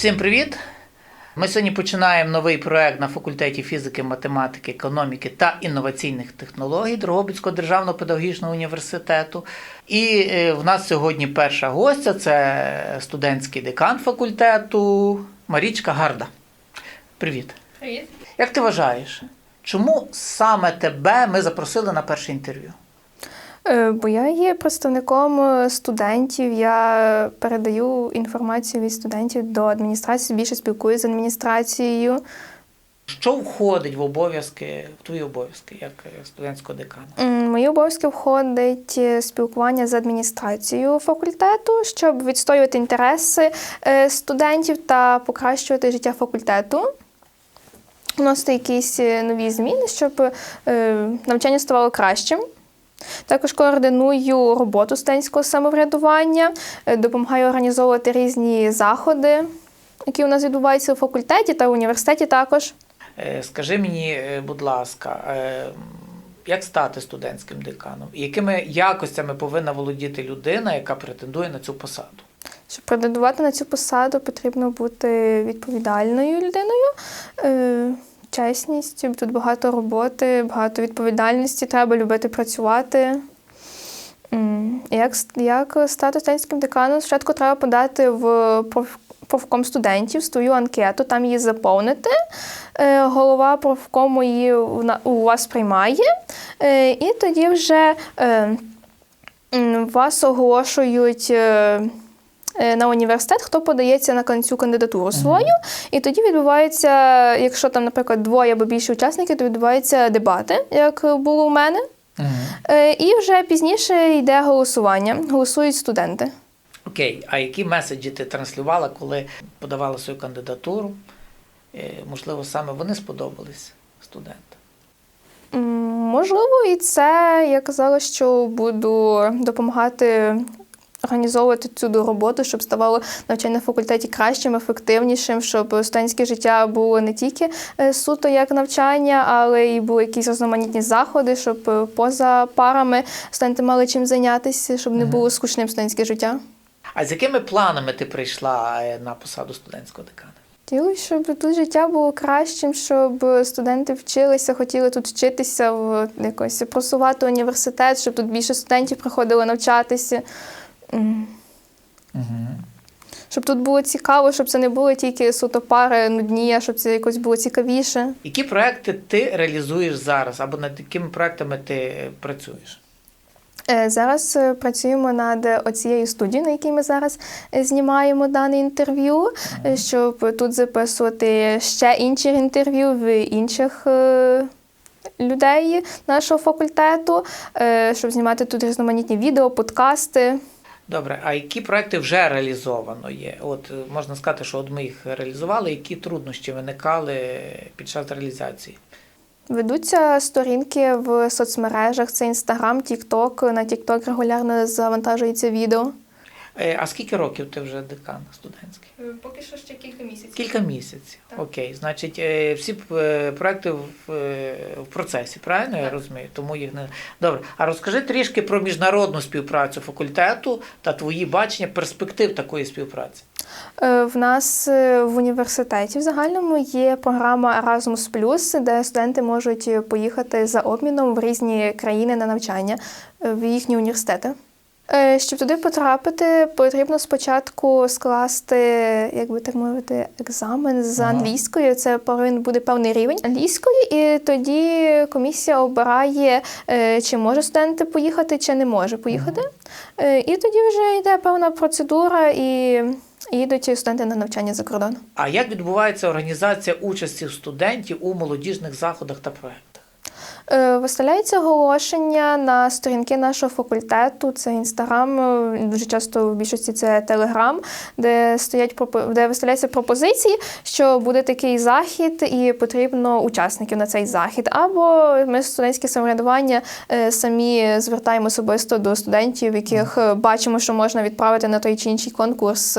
Всім привіт! Ми сьогодні починаємо новий проект на факультеті фізики, математики, економіки та інноваційних технологій Дрогобицького державного педагогічного університету. І е, в нас сьогодні перша гостя це студентський декан факультету Марічка Гарда. Привіт! Привіт. Як ти вважаєш, чому саме тебе ми запросили на перше інтерв'ю? Е, Бо я є представником е, студентів. Я передаю інформацію від студентів до адміністрації, більше спілкуюся з адміністрацією. Що входить в обов'язки, в твої обов'язки як е, студентського декана? Мої обов'язки входить спілкування з адміністрацією факультету, щоб відстоювати інтереси студентів та покращувати життя факультету. Вносити якісь нові зміни, щоб навчання ставало кращим. Також координую роботу студентського самоврядування, е, допомагаю організовувати різні заходи, які у нас відбуваються у факультеті та університеті також. Е, Скажи мені, е, будь ласка, як стати студентським деканом? І якими якостями повинна володіти людина, яка претендує на цю посаду? Щоб претендувати на цю посаду, потрібно бути відповідальною людиною. Чесність, тут багато роботи, багато відповідальності, треба любити працювати. Як, як стати студентським деканом, спочатку треба подати в профком студентів свою анкету, там її заповнити. Е, Голова профкому її у вас приймає, Е, і тоді вже е, вас оголошують. Е, На університет, хто подається на цю кандидатуру свою, і тоді відбувається, якщо там, наприклад, двоє або більше учасників, то відбуваються дебати, як було у мене. Е, І вже пізніше йде голосування. Голосують студенти. Окей, а які меседжі ти транслювала, коли подавала свою кандидатуру? Е, Можливо, саме вони сподобались студентам? Можливо, і це я казала, що буду допомагати організовувати цю роботу, щоб ставало навчання на факультеті кращим, ефективнішим, щоб студентське життя було не тільки е, суто як навчання, але й були якісь різноманітні заходи, щоб е, поза парами студенти мали чим зайнятися, щоб не було скучним студентське життя. А з якими планами ти прийшла е, на посаду студентського декана? Хотіли, щоб тут життя було кращим, щоб студенти вчилися, хотіли тут вчитися, в якось просувати університет, щоб тут більше студентів приходило навчатися. М, Щоб тут було цікаво, щоб це не було тільки суто пари нудні, а щоб це якось було цікавіше. Які проекти ти реалізуєш зараз, або над якими проектами ти працюєш? Е, Зараз е, працюємо над оцією студією, на якій ми зараз е, знімаємо дане інтерв'ю, щоб тут записувати ще інші інтерв'ю в інших людей нашого факультету, щоб знімати тут різноманітні відео, подкасти. Добре, а які проекти вже реалізовано є? От е, можна сказати, що от ми їх реалізували, які труднощі виникали під час реалізації? Ведуться сторінки в соцмережах, це Інстаграм, Тікток. На Тікток регулярно завантажується відео. Е, А скільки років ти вже декан студентський? Поки що ще кілька місяців. Кілька місяців. Так. Окей, значить, е, всі е, проекти в, е, в процесі, правильно я розумію? Тому їх не добре. А розкажи трішки про міжнародну співпрацю факультету та твої бачення перспектив такої співпраці. Е, В нас е, в університеті в загальному є програма Erasmus+, де студенти можуть поїхати за обміном в різні країни на навчання е, в їхні університети. Е, Щоб туди потрапити, потрібно спочатку скласти, як би так мовити, екзамен з Ага. англійської. Це повинен буде певний рівень англійської, і тоді комісія обирає, е, чи може студент поїхати, чи не може поїхати. Е, І тоді вже йде певна процедура і їдуть студенти на навчання за кордон. А як відбувається організація участі студентів у молодіжних заходах та проектах? Е, Виставляється оголошення на сторінки нашого факультету. Це інстаграм, е, дуже часто в більшості це телеграм, де стоять де виставляються пропозиції, що буде такий захід, і потрібно учасників на цей захід. Або ми студентське самоврядування е, самі звертаємо особисто до студентів, яких бачимо, що можна відправити на той чи інший конкурс.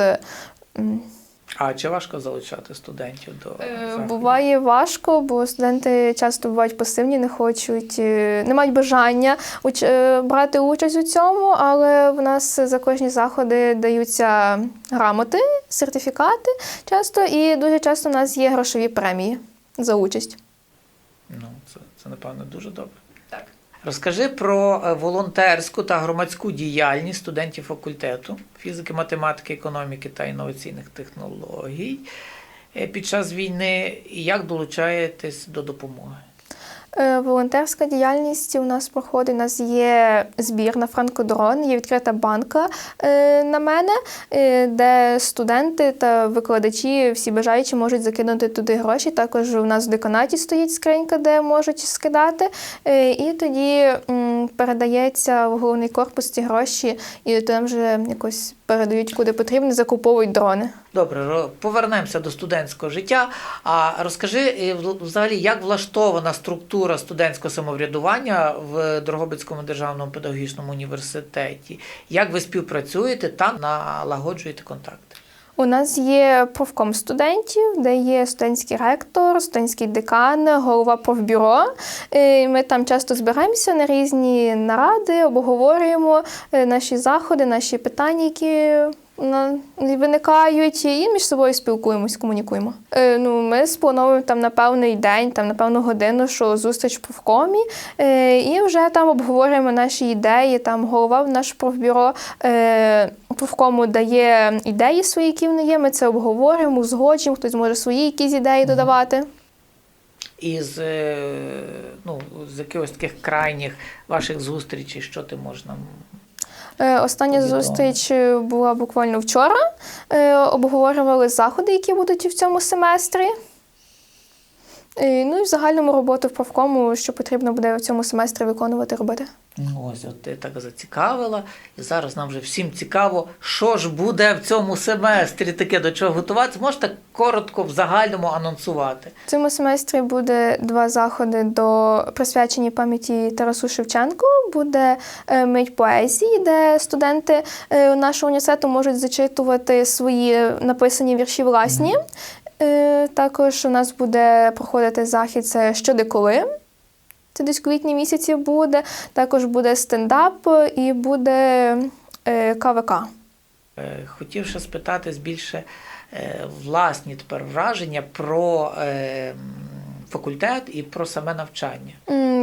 А чи важко залучати студентів до Е, заходів? Буває важко, бо студенти часто бувають пасивні, не хочуть, е, не мають бажання е, брати участь у цьому, але в нас за кожні заходи даються грамоти, сертифікати часто, і дуже часто у нас є грошові премії за участь. Ну, це, це напевно дуже добре. Розкажи про е, волонтерську та громадську діяльність студентів факультету фізики, математики, економіки та інноваційних технологій е, під час війни і як долучаєтесь до допомоги. Е, Волонтерська діяльність у нас проходить. У нас є збір на франкодрон, є відкрита банка е, на мене, е, де студенти та викладачі, всі бажаючі можуть закинути туди гроші. Також у нас в деканаті стоїть скринька, де можуть скидати. І тоді передається в головний корпус ці гроші, і там вже якось передають куди потрібно, закуповують дрони. Добре, повернемося до студентського життя. А розкажи взагалі, як влаштована структура студентського самоврядування в Дрогобицькому державному педагогічному університеті? Як ви співпрацюєте та налагоджуєте контакти? У нас є профком студентів, де є студентський ректор, студентський декан, голова профбюро. Ми там часто збираємося на різні наради, обговорюємо е, наші заходи, наші питання, які виникають, і між собою спілкуємось, комунікуємо. Е, Ну, ми сплановуємо там на певний день, там на певну годину, що зустріч в профкомі, е, і вже там обговорюємо наші ідеї. Там голова в наш профбюро е, профкому дає ідеї свої, які в неї є. Ми це обговорюємо, узгоджуємо, хтось може свої якісь ідеї додавати. Із е, ну, з якихось таких крайніх ваших зустрічей, що ти можеш нам Остання Повідомо. зустріч е, була буквально вчора. Е, Обговорювали заходи, які будуть в цьому семестрі. Е, Ну і в загальному роботу в правкому, що потрібно буде в цьому семестрі виконувати, робити. Ось от ти так зацікавила, і зараз нам вже всім цікаво, що ж буде в цьому семестрі таке, до чого готуватися. Можете коротко в загальному анонсувати. В цьому семестрі буде два заходи до присвячені пам'яті Тарасу Шевченку. Буде е, мить поезії, де студенти е, нашого університету можуть зачитувати свої написані вірші власні. Е, Також у нас буде проходити захід це щоди коли. Це десь в квітні місяці буде. Також буде стендап і буде е, КВК. Е, Хотів ще спитати більше е, власні тепер враження про факультет і про саме навчання,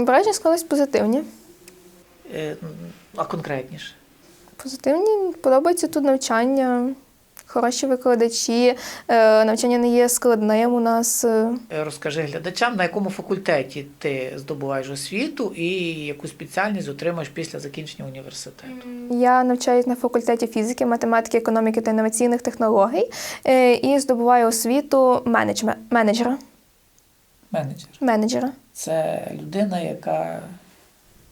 Враження склались позитивні. А конкретніше. Позитивні, подобається тут навчання, хороші викладачі, е, навчання не є складним у нас. е. Е, Розкажи глядачам, на якому факультеті ти здобуваєш освіту і яку спеціальність отримаєш після закінчення університету. Я навчаюсь на факультеті фізики, математики, економіки та інноваційних технологій і здобуваю освіту менеджера. Менеджер. менеджера. Це людина, яка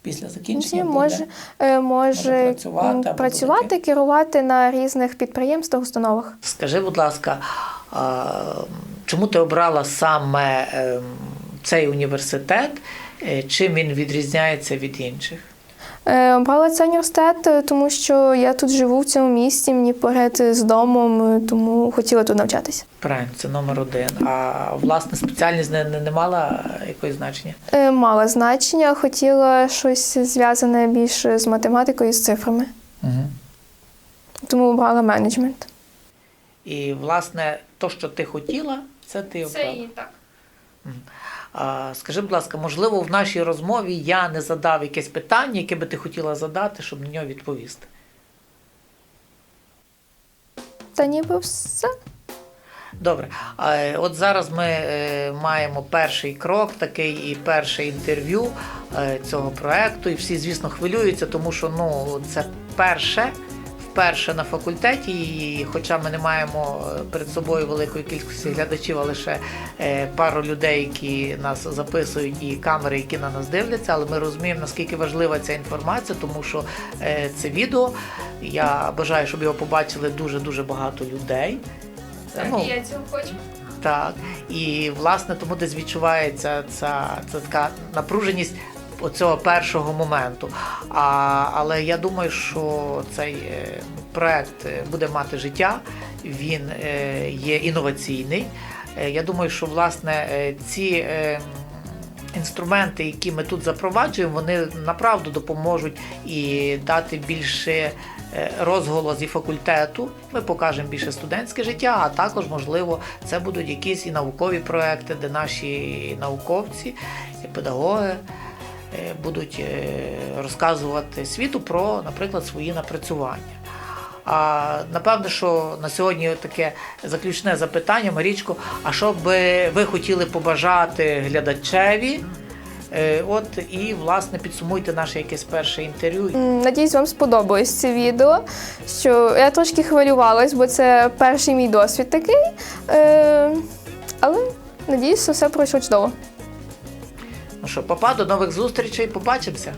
після закінчення буде може, е, може може працювати працювати, керувати на різних підприємствах, установах. Скажи, будь ласка, чому ти обрала саме ем, цей університет? Е, Чим він відрізняється від інших? Е, Обрала цей університет, е, тому що я тут живу в цьому місті, мені поряд з домом, е, тому хотіла тут навчатися. Правильно, це номер один. А власне спеціальність не, не, не мала якогось значення? Мала значення, хотіла щось зв'язане більше з математикою і з цифрами, Угу. тому обрала менеджмент. І власне, то, що ти хотіла, це ти обрала. так. Скажи, будь ласка, можливо, в нашій розмові я не задав якесь питання, яке би ти хотіла задати, щоб на нього відповісти. Та ніби все. Добре, от зараз ми е, маємо перший крок, такий і перше інтерв'ю е, цього проекту. І всі, звісно, хвилюються, тому що ну це перше, вперше на факультеті. І хоча ми не маємо е, перед собою великої кількості глядачів, а лише е, пару людей, які нас записують, і камери, які на нас дивляться, але ми розуміємо, наскільки важлива ця інформація, тому що е, це відео. Я бажаю, щоб його побачили дуже дуже багато людей. Ну, я цього хочу. так. І власне тому десь відчувається ця, ця така напруженість оцього першого моменту. А, але я думаю, що цей е, проект е, буде мати життя, він е, є інноваційний. Я думаю, що власне ці інструменти, які ми тут запроваджуємо, вони направду допоможуть і дати більше розголос і факультету. Ми покажемо більше студентське життя, а також, можливо, це будуть якісь і наукові проекти, де наші науковці і педагоги будуть е, розказувати світу про, наприклад, свої напрацювання. А напевно, що на сьогодні таке заключне запитання, Марічко. А що би ви хотіли побажати глядачеві? Е, От і власне підсумуйте наше якесь перше інтерв'ю. Надіюсь, вам сподобалось це відео. Що я трошки хвилювалась, бо це перший мій досвід такий. Е, але надіюсь, що все пройшло чудово. Ну що, папа, до нових зустрічей, побачимося.